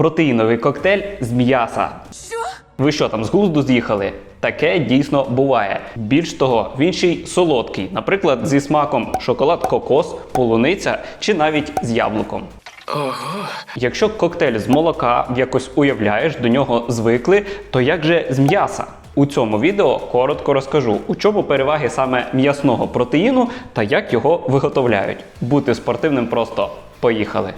Протеїновий коктейль з м'яса. Що? Ви що там з глузду з'їхали? Таке дійсно буває. Більш того, він ще й солодкий, наприклад, зі смаком шоколад, кокос, полуниця чи навіть з яблуком. Якщо коктейль з молока якось уявляєш, до нього звикли, то як же з м'яса? У цьому відео коротко розкажу, у чому переваги саме м'ясного протеїну та як його виготовляють. Бути спортивним просто поїхали.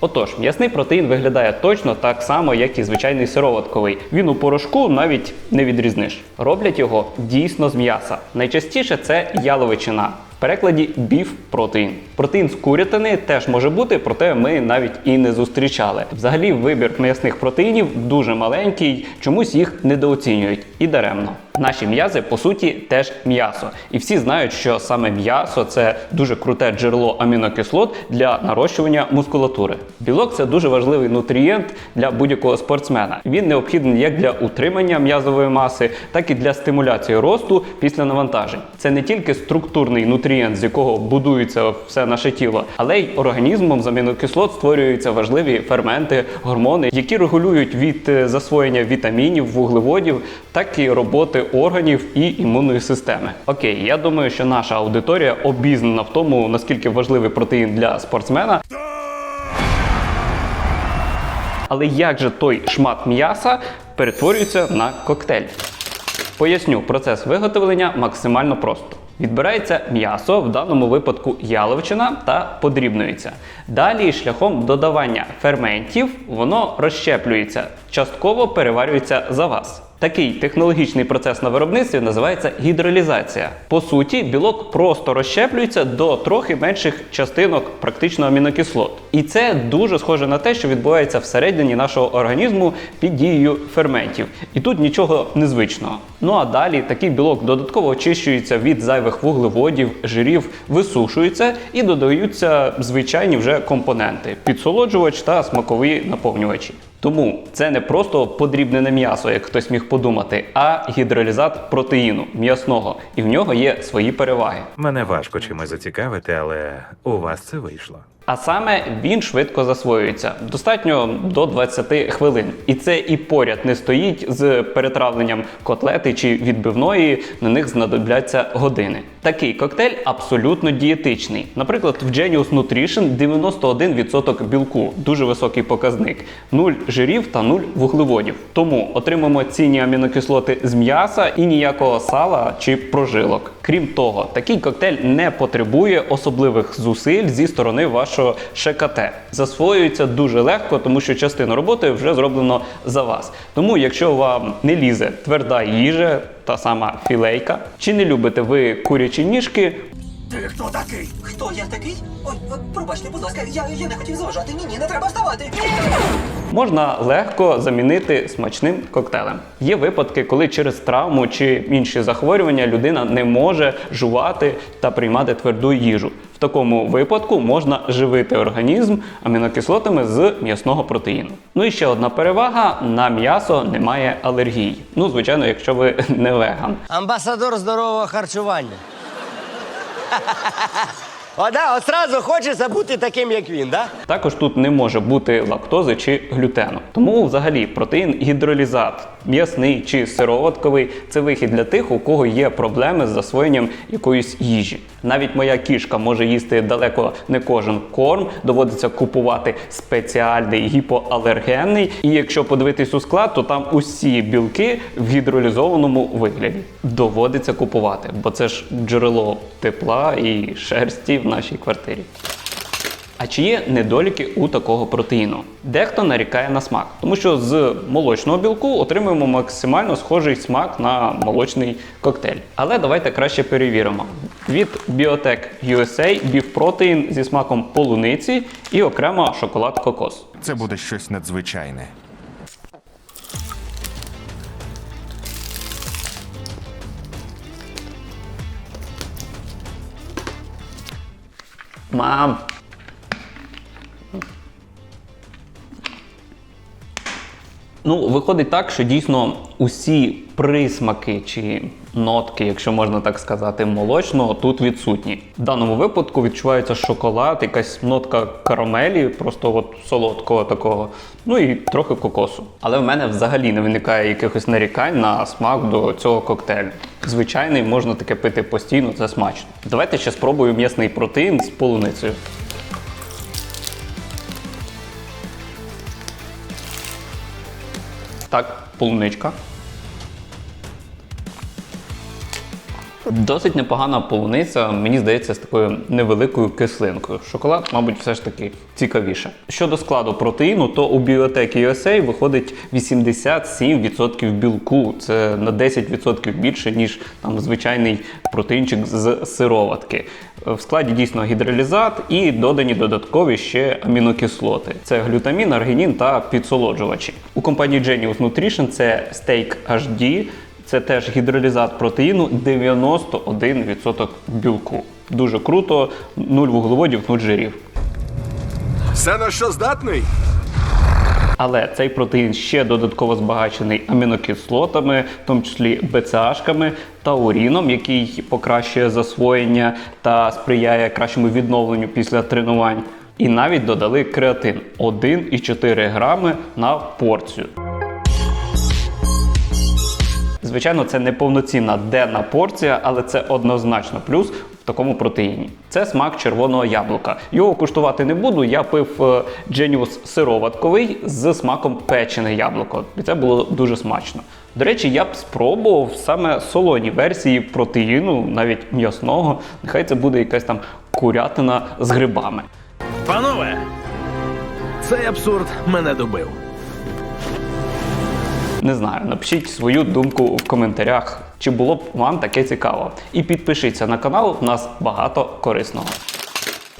Отож, м'ясний протеїн виглядає точно так само, як і звичайний сироватковий. Він у порошку навіть не відрізниш. Роблять його дійсно з м'яса. Найчастіше це яловичина. Перекладі біф протеїн. Протеїн з курятини теж може бути, проте ми навіть і не зустрічали. Взагалі, вибір м'ясних протеїнів дуже маленький, чомусь їх недооцінюють і даремно. Наші м'язи по суті теж м'ясо, і всі знають, що саме м'ясо це дуже круте джерело амінокислот для нарощування мускулатури. Білок це дуже важливий нутрієнт для будь-якого спортсмена. Він необхідний як для утримання м'язової маси, так і для стимуляції росту після навантажень. Це не тільки структурний нутрієнт, з якого будується все наше тіло, але й організмом з амінокислот створюються важливі ферменти, гормони, які регулюють від е, засвоєння вітамінів, вуглеводів, так і роботи органів і імунної системи. Окей, я думаю, що наша аудиторія обізнана в тому, наскільки важливий протеїн для спортсмена. Але як же той шмат м'яса перетворюється на коктейль? Поясню, процес виготовлення максимально просто. Відбирається м'ясо, в даному випадку яловичина, та подрібнюється. Далі, шляхом додавання ферментів, воно розщеплюється, частково переварюється за вас. Такий технологічний процес на виробництві називається гідролізація. По суті, білок просто розщеплюється до трохи менших частинок практично амінокислот. І це дуже схоже на те, що відбувається всередині нашого організму під дією ферментів. І тут нічого незвичного. Ну а далі такий білок додатково очищується від зайвих вуглеводів, жирів, висушується і додаються звичайні вже компоненти: підсолоджувач та смакові наповнювачі. Тому це не просто подрібнене м'ясо, як хтось міг подумати, а гідролізат протеїну м'ясного, і в нього є свої переваги. Мене важко чимось зацікавити, але у вас це вийшло. А саме він швидко засвоюється достатньо до 20 хвилин. І це і поряд не стоїть з перетравленням котлети чи відбивної, на них знадобляться години. Такий коктейль абсолютно дієтичний. Наприклад, в Genius Nutrition 91% білку, дуже високий показник, 0 жирів та 0 вуглеводів. Тому отримаємо цінні амінокислоти з м'яса і ніякого сала чи прожилок. Крім того, такий коктейль не потребує особливих зусиль зі сторони вашого ШКТ. Засвоюється дуже легко, тому що частину роботи вже зроблено за вас. Тому, якщо вам не лізе тверда їжа, та сама філейка, чи не любите ви курячі ніжки, Ти хто такий? Хто я такий? Ой, пробачте, будь ласка, я, я не хотів заважати. Ні, ні, не треба вставати. можна легко замінити смачним коктейлем. Є випадки, коли через травму чи інші захворювання людина не може жувати та приймати тверду їжу. В такому випадку можна живити організм амінокислотами з м'ясного протеїну. Ну і ще одна перевага: на м'ясо немає алергій. Ну, звичайно, якщо ви не веган. Амбасадор здорового харчування. О, да, от сразу хочеться бути таким, як він, да? Також тут не може бути лактози чи глютену. Тому взагалі протеїн гідролізат, м'ясний чи сироватковий це вихід для тих, у кого є проблеми з засвоєнням якоїсь їжі. Навіть моя кішка може їсти далеко не кожен корм, доводиться купувати спеціальний гіпоалергенний. І якщо подивитись у склад, то там усі білки в гідролізованому вигляді доводиться купувати, бо це ж джерело тепла і шерсті нашій квартирі. А чи є недоліки у такого протеїну? Дехто нарікає на смак, тому що з молочного білку отримуємо максимально схожий смак на молочний коктейль. Але давайте краще перевіримо. Від Biotech USA біфпротеїн зі смаком полуниці і окремо шоколад кокос. Це буде щось надзвичайне. Мам. Ну, виходить так, що дійсно усі присмаки чи нотки, якщо можна так сказати, молочного тут відсутні. В даному випадку відчувається шоколад, якась нотка карамелі, просто от солодкого такого, ну і трохи кокосу. Але в мене взагалі не виникає якихось нарікань на смак до цього коктейлю. Звичайний, можна таке пити постійно, це смачно. Давайте ще спробую м'ясний протеїн з полуницею. Так, полуничка. Досить непогана полуниця, мені здається, з такою невеликою кислинкою. Шоколад, мабуть, все ж таки цікавіше. Щодо складу протеїну, то у біотекі USA виходить 87% білку. Це на 10% більше, ніж там звичайний протеїнчик з сироватки. В складі дійсно гідролізат і додані додаткові ще амінокислоти. Це глютамін, аргінін та підсолоджувачі. У компанії Genius Nutrition це Steak HD, це теж гідролізат протеїну 91% білку. Дуже круто, нуль вуглеводів, нуль жирів. Все на що здатний? Але цей протеїн ще додатково збагачений амінокислотами, в тому числі БЦАшками, тауріном, який покращує засвоєння та сприяє кращому відновленню після тренувань. І навіть додали креатин 1,4 грами на порцію. Звичайно, це не повноцінна денна порція, але це однозначно плюс в такому протеїні. Це смак червоного яблука. Його куштувати не буду. Я пив е, Genius сироватковий з смаком печене яблуко. І це було дуже смачно. До речі, я б спробував саме солоні версії протеїну, навіть м'ясного. Нехай це буде якась там курятина з грибами. Панове, цей абсурд мене добив. Не знаю, напишіть свою думку в коментарях, чи було б вам таке цікаво. І підпишіться на канал, в нас багато корисного.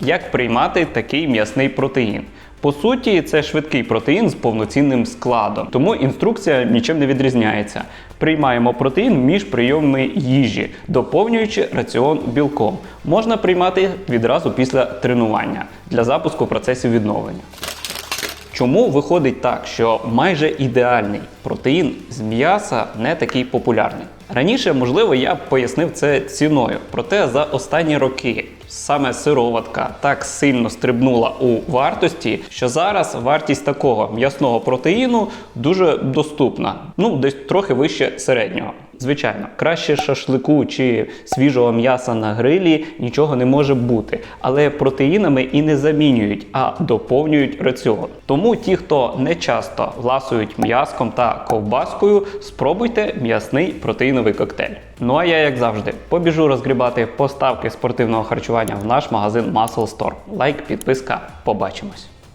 Як приймати такий м'ясний протеїн? По суті, це швидкий протеїн з повноцінним складом, тому інструкція нічим не відрізняється. Приймаємо протеїн між прийомами їжі, доповнюючи раціон білком. Можна приймати відразу після тренування для запуску процесів відновлення. Чому виходить так, що майже ідеальний протеїн з м'яса не такий популярний? Раніше, можливо, я б пояснив це ціною, проте за останні роки саме сироватка так сильно стрибнула у вартості, що зараз вартість такого м'ясного протеїну дуже доступна, ну десь трохи вище середнього. Звичайно, краще шашлику чи свіжого м'яса на грилі нічого не може бути, але протеїнами і не замінюють, а доповнюють раціон. Тому ті, хто не часто ласують м'яском та ковбаскою, спробуйте м'ясний протеїновий коктейль. Ну а я, як завжди, побіжу розгрібати поставки спортивного харчування в наш магазин Muscle Store. Лайк, підписка, побачимось.